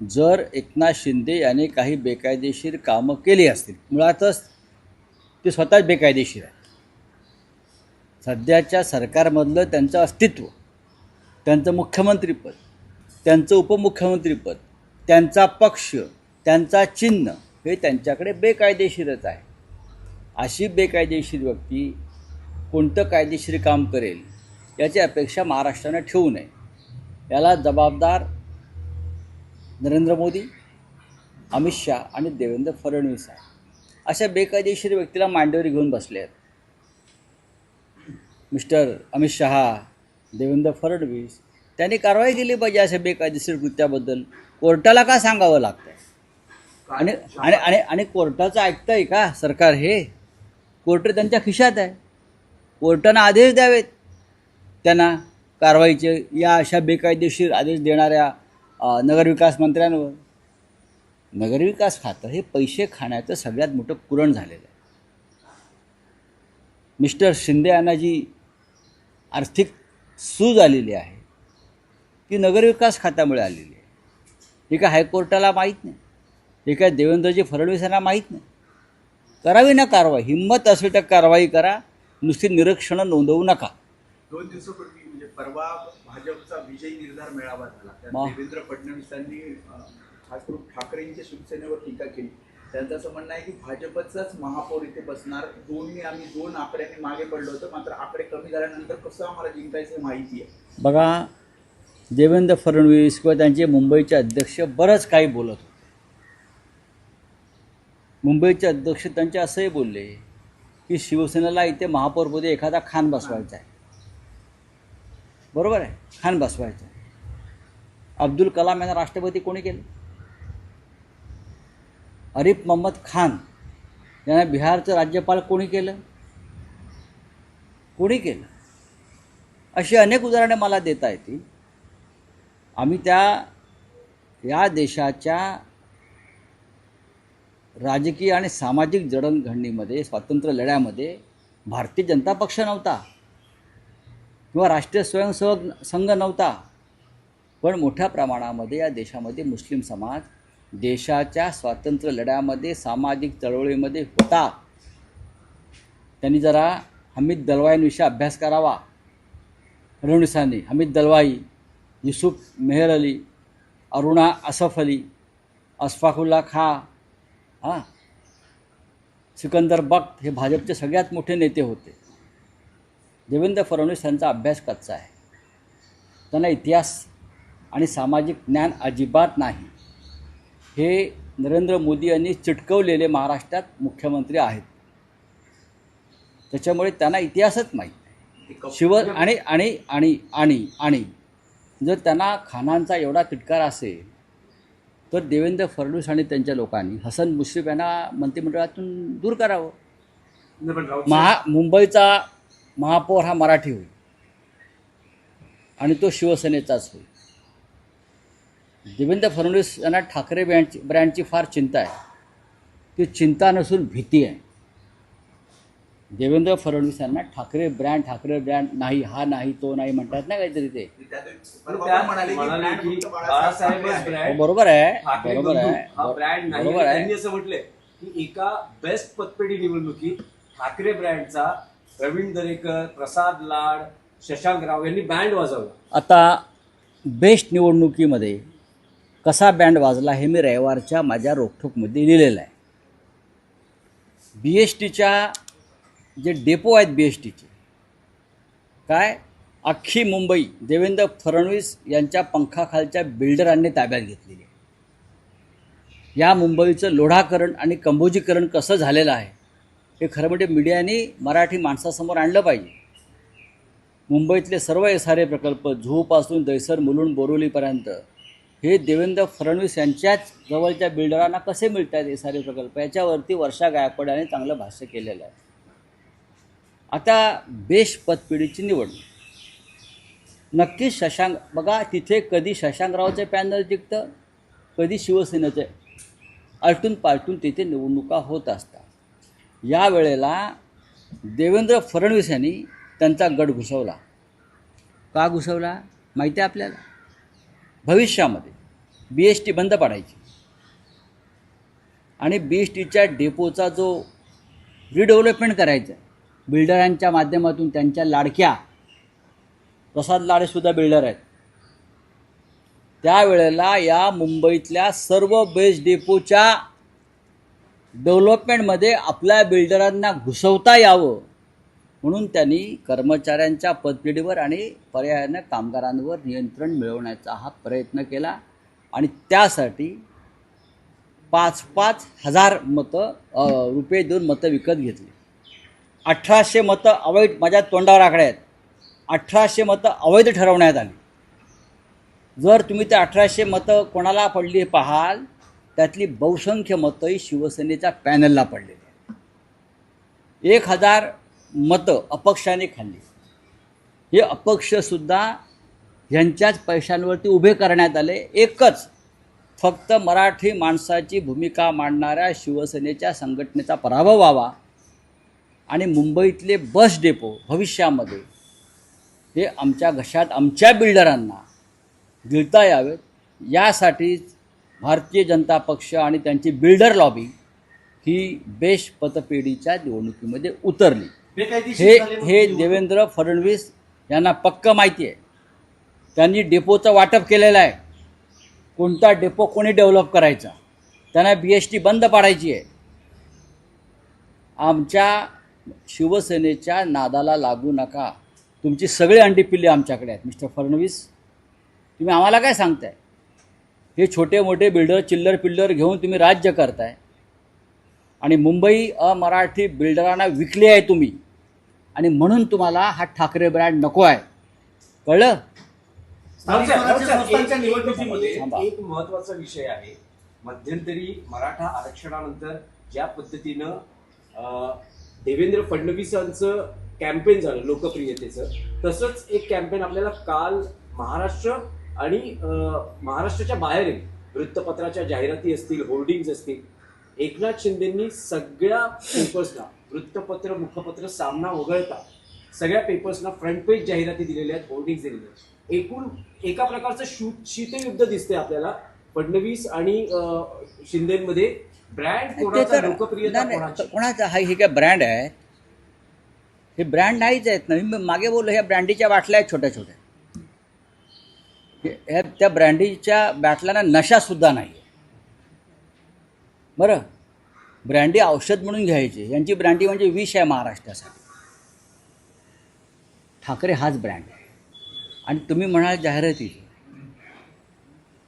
जर एकनाथ शिंदे याने काही बेकायदेशीर कामं केली असतील मुळातच ते स्वतःच बेकायदेशीर आहे सध्याच्या सरकारमधलं त्यांचं अस्तित्व त्यांचं मुख्यमंत्रीपद त्यांचं उपमुख्यमंत्रीपद त्यांचा पक्ष त्यांचा चिन्ह हे त्यांच्याकडे बेकायदेशीरच आहे. अशी बेकायदेशीर व्यक्ती कोणतं कायदेशीर काम करेल याची अपेक्षा महाराष्ट्रानं ठेवू नये. याला जबाबदार नरेंद्र मोदी अमित शहा आणि देवेंद्र फडणवीस आहे अशा बेकायदेशीर व्यक्तीला मांडीवर घेऊन बसले आहेत. मिस्टर अमित शहा देवेंद्र फडणवीस त्यांनी कारवाई केली पाहिजे अशा बेकायदेशीर कृत्याबद्दल. कोर्टाला का सांगावं लागतं आणि आणि आणि आणि कोर्टाचं ऐकतं आहे का सरकार हे? कोर्ट त्यांच्या खिशात आहे. कोर्टानं आदेश द्यावेत. त्यांना कारवाईचे या अशा बेकायदेशीर आदेश देणाऱ्या नगरविकास मंत्र्यांवर. नगरविकास खातं हे पैसे खाण्याचं सगळ्यात मोठं कुरण झालेलं आहे. मिस्टर शिंदे यांना जी आर्थिक सूज आलेली आहे. ती नगरविकास खात्यामुळे आलेली आहे. हे काय हायकोर्टाला माहीत नाही? हे काय देवेंद्रजी फडणवीस यांना माहीत नाही? करावी ना कारवाई. हिंमत असेल तर कारवाई करा. नुसती निरीक्षणं नोंदवू नका. दोन दिवसापूर्वी परवा भाजपचा विजयी निर्धार मेळावा झाला. देवेंद्र फडणवीसांनी अं, खास करून ठाकरेंच्या शिवसेनेवर टीका केली. त्यांचं असं म्हणणं आहे की भाजपचाच महापौर इथे बसणार. दोन्ही आम्ही दोन आकड्यांनी मागे पडलो होतो. मात्र आकडे कमी झाल्यानंतर कसं आम्हाला जिंकायचं हे माहिती आहे. बघा देवेंद्र फडणवीस किंवा त्यांचे मुंबईचे अध्यक्ष बरंच काही बोलत होते. मुंबईचे अध्यक्ष त्यांचे असंही बोलले की शिवसेनेला इथे महापौरपदी एखादा खान बसवायचा आहे. बरोबर आहे? खान बसवायचं. अब्दुल कलाम यांना राष्ट्रपती कोणी केलं? अरिफ मोहम्मद खान यांना बिहारचं राज्यपाल कोणी केलं? कोणी केलं? अशी अनेक उदाहरणे मला देता येतील. आम्ही त्या या देशाच्या राजकीय आणि सामाजिक जडणघडणीमध्ये स्वातंत्र्य लढ्यामध्ये भारतीय जनता पक्ष नव्हता. किंवा राष्ट्रीय स्वयंसेवक संघ नव्हता. पण मोठ्या प्रमाणामध्ये या देशामध्ये मुस्लिम समाज देशाच्या स्वातंत्र्य लढ्यामध्ये सामाजिक चळवळीमध्ये होता. त्यांनी जरा हमीद दलवाईंविषयी अभ्यास करावा. फडणवीसांनी हमीद दलवाई युसुफ मेहर अली अरुणा असफ अली अशफाकुल्ला खा हां सिकंदर बक्त हे भाजपचे सगळ्यात मोठे नेते होते. देवेंद्र फडणवीस यांचा अभ्यास कच्चा आहे. त्यांना इतिहास आणि सामाजिक ज्ञान अजिबात नाही. हे नरेंद्र मोदी यांनी चिटकवलेले महाराष्ट्रात मुख्यमंत्री आहेत. त्याच्यामुळे त्यांना इतिहासच माहीत नाही. ते कप- शिव आणि आणि आणि आणि आणि जर त्यांना खानांचा एवढा तिटकार असेल तर देवेंद्र फडणवीस आणि त्यांच्या लोकांनी हसन मुश्रीफ यांना मंत्रिमंडळातून दूर करावं. महा मुंबईचा महापौर हा मराठी होईल. आणि तो शिवसेनेचाच होईल. देवेंद्र फडणवीस यांना ठाकरे ब्रँडची ब्रँडची फार चिंता आहे. ती चिंता नसून भीती आहे. देवेंद्र फडणवीस यांना ठाकरे ब्रँड ठाकरे ब्रँड नाही हा नाही तो नाही म्हणतात ना काहीतरी ते. हो, बरोबर आहे. बरोबर आहे. हा ब्रँड नाही. बरोबर आहे. त्यांनी असं म्हटलंय की एका बेस्ट पतपेढी निवडणुकीत ठाकरे ब्रँडचा प्रवीण दरेकर प्रसाद लाड शशांक राव यांनी बँड वाजवला. आता बेस्ट निवडणुकीमध्ये कसा बँड वाजला हे मी रविवारच्या माझ्या रोखोकमध्ये लिहिलेलं आहे. बी एस टीच्या जे डेपो आहेत बी एस टीचे काय अख्खी मुंबई देवेंद्र फडणवीस यांच्या पंखाखालच्या बिल्डरांनी ताब्यात घेतलेली आहे. या मुंबईचं लोढाकरण आणि कंबोजीकरण कसं झालेलं आहे? हे खरं म्हणजे मीडियाने मराठी माणसासमोर आणलं पाहिजे. मुंबईतले सर्व एस आर ए प्रकल्प झूपासून दैसर मुलुंड बोरोलीपर्यंत हे देवेंद्र फडणवीस यांच्याच जवळच्या बिल्डरांना कसे मिळत आहेत एस आर ए प्रकल्प? याच्यावरती वर्षा गायकवाड यांनी चांगलं भाष्य केलेलं आहे. आता बेश पतपिढीची निवड. नक्कीच शशांक बघा तिथे कधी शशांकरावचे पॅनल जिंकतं कधी शिवसेनेचं. आलटून पालटून तिथे निवडणुका होत असतात. या वेळेला देवेंद्र फडणवीस यांनी त्यांचा गट घुसवला. का घुसवला? माहिती आहे आपल्याला? भविष्यामध्ये बी एस टी बंद पाडायची. आणि बी एस टीच्या डेपोचा जो रिडेव्हलपमेंट करायचं बिल्डरांच्या माध्यमातून त्यांच्या लाडक्या प्रसाद लाडेसुद्धा बिल्डर आहेत. त्यावेळेला या मुंबईतल्या सर्व बेस्ट डेपोच्या डेव्हलपमेंटमध्ये आपल्या बिल्डरांना घुसवता यावं म्हणून त्यांनी कर्मचाऱ्यांच्या पदपिढीवर आणि पर्यायानं कामगारांवर नियंत्रण मिळवण्याचा हा प्रयत्न केला. आणि त्यासाठी पाच पाच हजार मतं रुपये देऊन मतं विकत घेतली. अठराशे मतं अवैध माझ्या तोंडावर आकडे आहेत. अठराशे मतं अवैध ठरवण्यात आली. जर तुम्ही ते अठराशे मतं कोणाला पडली पाहाल त्यातली बहुसंख्य मतंही शिवसेनेच्या पॅनलला पडलेली आहेत. एक हजार मतं अपक्षाने खाल्ली. हे अपक्षसुद्धा ह्यांच्याच पैशांवरती उभे करण्यात आले. एकच फक्त मराठी माणसाची भूमिका मांडणाऱ्या शिवसेनेच्या संघटनेचा पराभव व्हावा आणि मुंबईतले बस डेपो भविष्यामध्ये हे आमच्या घशात आमच्या बिल्डरांना गिळता यावेत. यासाठीच भारतीय जनता पक्ष आणि त्यांची बिल्डर लॉबी ही बेश पतपेढीच्या निवडणुकीमध्ये उतरली. हे हे. देवेंद्र फडणवीस यांना पक्क माहिती आहे. त्यांनी डेपोचं वाटप केलेलं आहे. कोणता डेपो कोणी डेव्हलप करायचा? त्यांना बी एस टी बंद पाडायची आहे. आमच्या शिवसेनेच्या नादाला लागू नका. तुमची सगळी अंडी पिल्ले आमच्याकडे आहेत मिस्टर फडणवीस. तुम्ही आम्हाला काय सांगताय? हे छोटे मोठे बिल्डर चिल्लर पिल्लर घेऊन तुम्ही राज्य करताय. आणि मुंबई अमराठी बिल्डरांना विकली आहे तुम्ही. आणि म्हणून तुम्हाला हा ठाकरे ब्रँड नको आहे. कळलं? निवडणुकीमध्ये. एक महत्त्वाचा विषय आहे. मध्यंतरी मराठा आरक्षणानंतर ज्या पद्धतीनं देवेंद्र फडणवीसांचं कॅम्पेन झालं लोकप्रियतेचं तसंच एक कॅम्पेन आपल्याला काल महाराष्ट्र आणि महाराष्ट्राच्या बाहेरील वृत्तपत्राच्या जाहिराती असतील होर्डिंग्ज असतील एकनाथ शिंदेंनी सगळ्या पेपर्सना वृत्तपत्र मुखपत्र सामना वगळता सगळ्या पेपर्सना फ्रंट पेज जाहिराती दिलेल्या आहेत होर्डिंग्ज दिलेल्या आहेत. एकूण एका प्रकारचं शू शीतयुद्ध दिसतंय आपल्याला. फडणवीस आणि शिंदेमध्ये ब्रँड कोणाचा लोकप्रियता कोणाची? हा हे काय ब्रँड आहे? हे ब्रँड नाहीच आहेत ना. मी मागे बोललो ह्या ब्रँडीच्या बाटल्या आहेत छोट्या छोट्या हे- ह्या त्या ब्रँडीच्या बॅटलांना नशासुद्धा नाही बरं? ब्रँडी औषध म्हणून घ्यायची. यांची ब्रँडी म्हणजे विष आहे महाराष्ट्रासाठी. ठाकरे हाच ब्रँड आहे. आणि तुम्ही म्हणाल जाहिरातीची.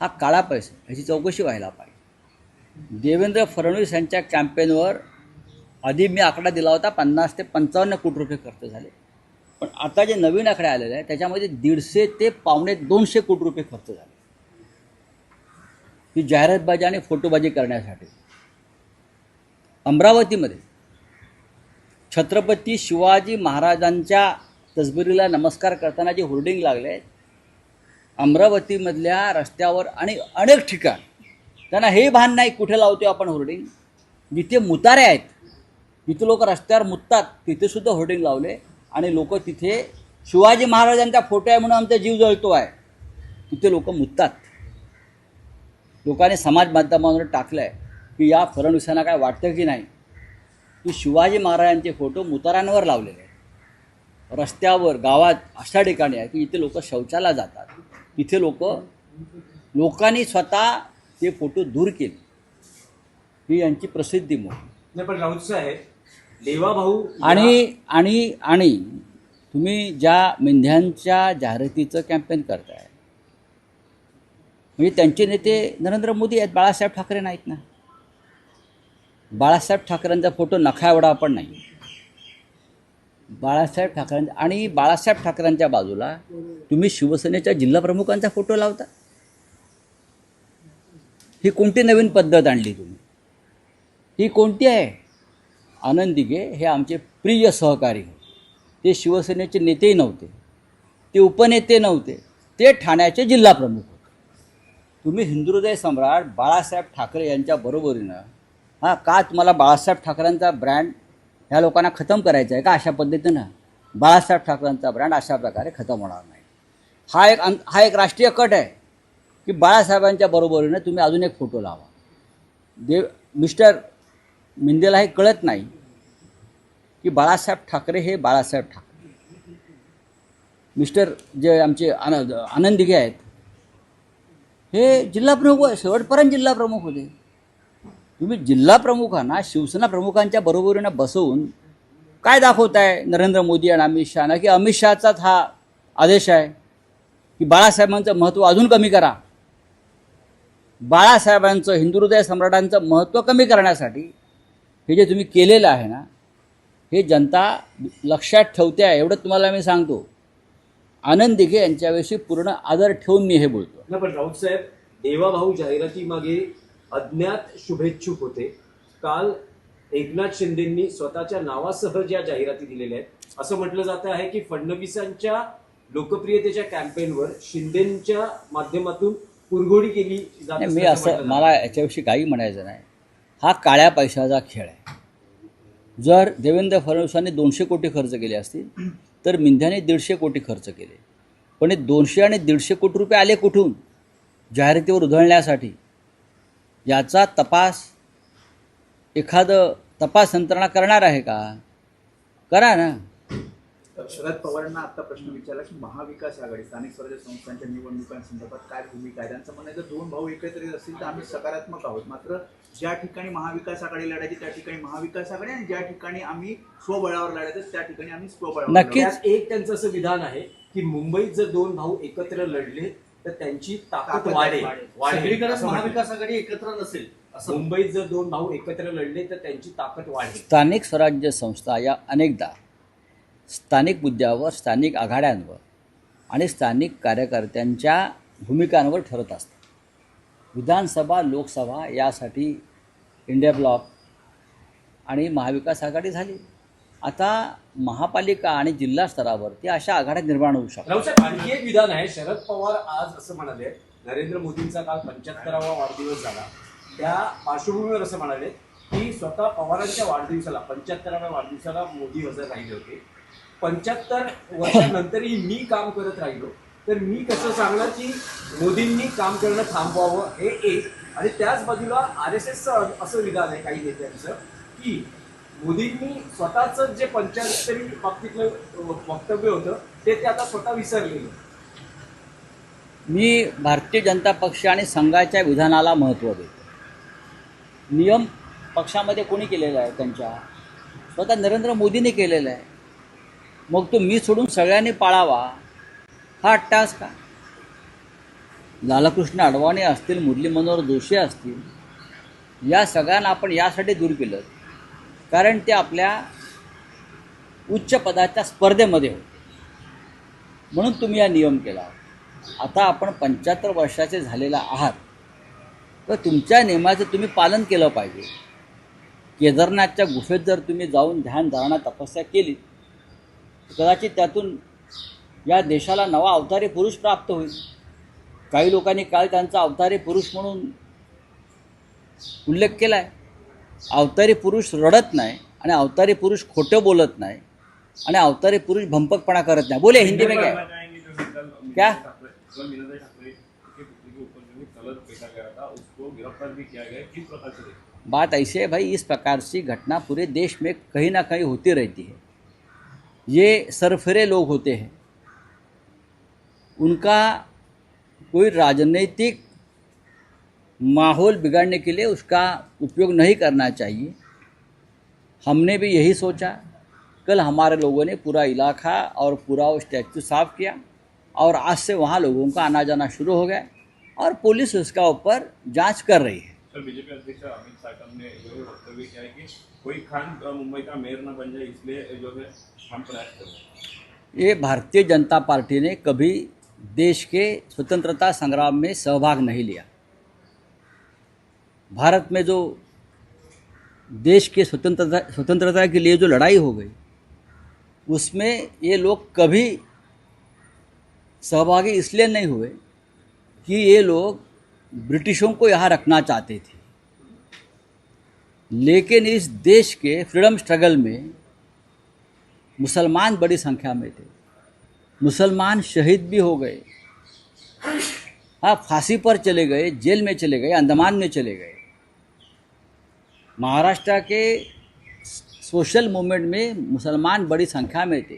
हा काळा पैसा ह्याची चौकशी व्हायला पाहिजे. देवेंद्र फडणवीस यांच्या कॅम्पेनवर आधी मी आकडा दिला होता पन्नास ते पंचावन्न कोटी रुपये खर्च झाले. पण आता जे नवीन आकडे आलेले आहे त्याच्यामध्ये दीडशे ते पावणे दोनशे कोटी रुपये खर्च झाले. ही जाहिरातबाजी आणि फोटोबाजी करण्यासाठी. अमरावतीमध्ये छत्रपती शिवाजी महाराजांच्या तसबिरीला नमस्कार करताना जे होर्डिंग लागले अमरावतीमधल्या रस्त्यावर आणि अनेक ठिकाण. त्यांना हे भान नाही कुठे लावतो आपण होर्डिंग? जिथे मुतारे आहेत जिथे लोक रस्त्यावर मुततात तिथे सुद्धा होर्डिंग लावले. आणि लोक तिथे शिवाजी महाराजांचा फोटो आहे म्हणून आमचा जीव जळतो आहे. तिथे लोक मुततात. लोकांनी समाज माध्यमांवर टाकलं आहे की या फडणवीसांना काय वाटतं की नाही? की शिवाजी महाराजांचे फोटो मुतारांवर लावलेले आहेत. रस्त्यावर गावात अशा ठिकाणी आहे की इथे लोक शौचाला जातात. तिथे लोक लोकांनी स्वतः ते फोटो दूर केले. ही यांची प्रसिद्धी मोठी नाही पण राऊत साहेब आणि आणि आणि तुम्ही ज्या मेंढ्यांच्या जाहिरातीचं कॅम्पेन करताय म्हणजे त्यांचे नेते नरेंद्र मोदी आहेत बाळासाहेब ठाकरे नाहीत ना? बाळासाहेब ठाकरेंचा फोटो नखा एवढा पण नाही. बाळासाहेब ठाकरेंचा आणि बाळासाहेब ठाकरेंच्या बाजूला तुम्ही शिवसेनेच्या जिल्हाप्रमुखांचा फोटो लावता? ही कोणती नवीन पद्धत आणली तुम्ही? ही कोणती आहे? आनंदिगे हे आमचे प्रिय सहकारी ते शिवसेनेचे नेतेही नव्हते. ते उपनेते नव्हते. ते ठाण्याचे जिल्हाप्रमुख होते. तुम्ही हिंदुहृदय सम्राट बाळासाहेब ठाकरे यांच्या बरोबरीनं हां का तुम्हाला बाळासाहेब ठाकरेंचा ब्रँड ह्या लोकांना खतम करायचा आहे का अशा पद्धतीनं? बाळासाहेब ठाकरेंचा ब्रँड अशा प्रकारे खतम होणार नाही. हा एक अं हा एक राष्ट्रीय कट आहे की बाळासाहेबांच्या बरोबरीनं तुम्ही अजून एक फोटो लावा. देव मिस्टर मिंदेला हे कळत नाही की बाळासाहेब ठाकरे हे बाळासाहेब ठाकरे. मिस्टर जे आमचे आनंद आनंदिगे आहेत हे जिल्हा प्रमुख शेवटपर्यंत जिल्हा प्रमुख होते. तुम्ही जिल्हा प्रमुखांना शिवसेना प्रमुखांच्या बरोबरीनं बसवून काय दाखवताय नरेंद्र मोदी आणि अमित शहाना? की अमित शहाचाच हा आदेश आहे की बाळासाहेबांचं महत्त्व अजून कमी करा. बाळासाहेबांचं हिंदू हृदय सम्राटांचं महत्त्व कमी करण्यासाठी हे जे तुम्ही केलेलं आहे ना हे जनता लक्षात ठेवते आहे एवढं तुम्हाला मी सांगतो. आनंद दिघे यांच्याविषयी पूर्ण आदर ठेवून मी हे बोलतो. पण राऊत साहेब देवाभाऊ जाहिराती मागे अज्ञात शुभेच्छुक होते. काल एकनाथ शिंदेंनी स्वतःच्या नावासह ज्या जाहिराती दिलेल्या आहेत असं म्हटलं जात आहे की फडणवीसांच्या लोकप्रियतेच्या कॅम्पेनवर शिंदेच्या माध्यमातून कुरघोडी केली जात मी असं मला याच्याविषयी काही म्हणायचं नाही. हा काळ्या पैशाचा खेळ आहे. जर देवेंद्र फडणवीसांनी दोनशे कोटी खर्च केले असतील तर मिंध्याने दीडशे कोटी खर्च केले. पण हे दोनशे आणि दीडशे कोटी रुपये आले कुठून? जाहिरातीवर उधळण्यासाठी. याचा तपास एखादं तपास यंत्रणा करणार आहे का? करा ना. शरद पवारांना आता प्रश्न विचारला की महाविकास आघाडी स्थानिक स्वराज्य संस्थांच्या निवडणुकांसंदर्भात काय भूमिका आहे? त्यांचं म्हणणं जर दोन भाऊ एकत्रित असतील तर आम्ही सकारात्मक आहोत. मात्र ज्या ठिकाणी महाविकास आघाडी लढायची त्या ठिकाणी महाविकास आघाडी आणि ज्या ठिकाणी आम्ही स्वबळावर लढायचं त्या ठिकाणी आम्ही स्वबळावर नक्कीच. एक त्यांचं असं विधान आहे की मुंबईत जर दोन भाऊ एकत्र लढले तर त्यांची ताकद वाढेल. महाविकास आघाडी एकत्र नसेल असं मुंबईत जर दोन भाऊ एकत्र लढले तर त्यांची ताकद वाढेल. स्थानिक स्वराज्य संस्था या अनेकदा स्थानिक मुद्द्यावर स्थानिक आघाड्यांवर आणि स्थानिक कार्यकर्त्यांच्या भूमिकांवर ठरत असतात विधानसभा लोकसभा यासाठी इंडिया ब्लॉक आणि महाविकास आघाडी झाली. आता महापालिका आणि जिल्हा स्तरावरती अशा आघाड्या निर्माण होऊ शकतात. आणखी एक विधान आहे. शरद पवार आज असं म्हणाले नरेंद्र मोदींचा काल पंच्याहत्तरावा वाढदिवस झाला. त्या पार्श्वभूमीवर असं म्हणाले की स्वतः पवारांच्या वाढदिवसाला पंच्याहत्तराव्या वाढदिवसाला मोदी हजर राहिले होते. पंच्याहत्तर वर्षानंतरही मी काम करत राहिलो. तर मी कसं सांगणार की मोदींनी काम करणं थांबवावं हे एक. आणि त्याच बाजूला आर एस एसचं असं विधान आहे काही नेत्यांचं की मोदींनी स्वतःच जे पंच्याहत्तरी बाबतीतलं वक्तव्य होतं ते ते आता स्वतः विसरलेलं मी भारतीय जनता पक्ष आणि संघाच्या विधानाला महत्त्व देतो. नियम पक्षामध्ये कोणी केलेला आहे त्यांच्या? स्वतः नरेंद्र मोदींनी केलेला आहे. मग तो मी सोडून सगळ्यांनी पाळावा? हा अट्टास का लालकृष्ण अडवाणी असतील मुरली मनोहर जोशी असतील या सगळ्यांना आपण यासाठी दूर केलं. कारण ते आपल्या उच्च पदाच्या स्पर्धेमध्ये होते. म्हणून तुम्ही हा नियम केला. आता आपण पंच्याहत्तर वर्षाचे झालेला आहात. तर तुमच्या नियमाचं तुम्ही पालन केलं पाहिजे. केदारनाथच्या गुफेत जर तुम्ही जाऊन ध्यान धारणा तपस्या केली कदाचित त्यातून या देशाला नवा अवतारी पुरुष प्राप्त होईल. काही लोकांनी काल त्यांचा अवतारी पुरुष म्हणून उल्लेख केला आहे अवतारी पुरुष रडत नाही आणि अवतारी पुरुष खोटं बोलत नाही आणि अवतारी पुरुष भंपकपणा करत नाही. बोले हिंदी में क्या? क्या? बात ऐसी है भाई इस प्रकार से घटना पूरे देश में कहीं ना कहीं होती रहती है। ये सरफरे लोग होते हैं। उनका कोई राजनीतिक माहौल बिगाड़ने के लिए उसका उपयोग नहीं करना चाहिए। हमने भी यही सोचा। कल हमारे लोगों ने पूरा इलाका और पूरा वो स्टैचू साफ़ किया और आज से वहाँ लोगों का आना जाना शुरू हो गया और पुलिस उसका ऊपर जाँच कर रही है। सर, बीजेपी अध्यक्ष अमित शाह ने जो है वक्तव्य किया है कि कोई खान मुंबई का मेयर न बन जाए, इसलिए जो है हम प्रयास कर ये भारतीय जनता पार्टी ने कभी देश के स्वतंत्रता संग्राम में सहभाग नहीं लिया। भारत में जो देश के स्वतंत्रता स्वतंत्रता के लिए जो लड़ाई हो गई, उसमें ये लोग कभी सहभागी इसलिए नहीं हुए कि ये लोग ब्रिटिशों को यहाँ रखना चाहते थे। लेकिन इस देश के फ्रीडम स्ट्रगल में मुसलमान बड़ी संख्या में थे। मुसलमान शहीद भी हो गए। हाँ फांसी पर चले गए, जेल में चले गए अंडमान में चले गए। महाराष्ट्र के सोशल मूवमेंट में मुसलमान बड़ी संख्या में थे।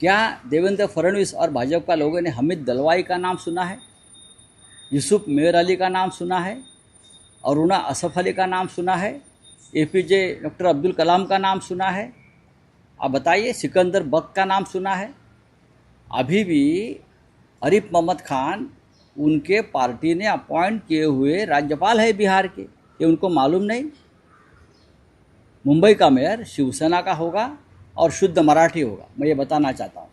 क्या देवेंद्र फडणवीस और भाजपा लोगों ने हमिद दलवाई का नाम सुना है? यूसुफ मेयर अली का नाम सुना है अरुणा असफ अली का नाम सुना है A P J doctor Abdul Kalam का नाम सुना है। आप बताइए, सिकंदर बक का नाम सुना है। अभी भी अरिफ मोहम्मद खान उनके पार्टी ने अपॉइंट किए हुए राज्यपाल है बिहार के, ये उनको मालूम नहीं। मुंबई का मेयर शिवसेना का होगा और शुद्ध मराठी होगा, मैं ये बताना चाहता हूँ।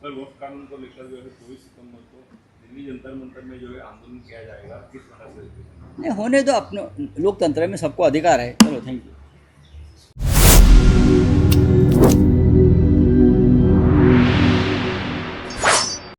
नहीं होने दो अपने लोकतंत्र में सबको अधिकार है। चलो थैंक यू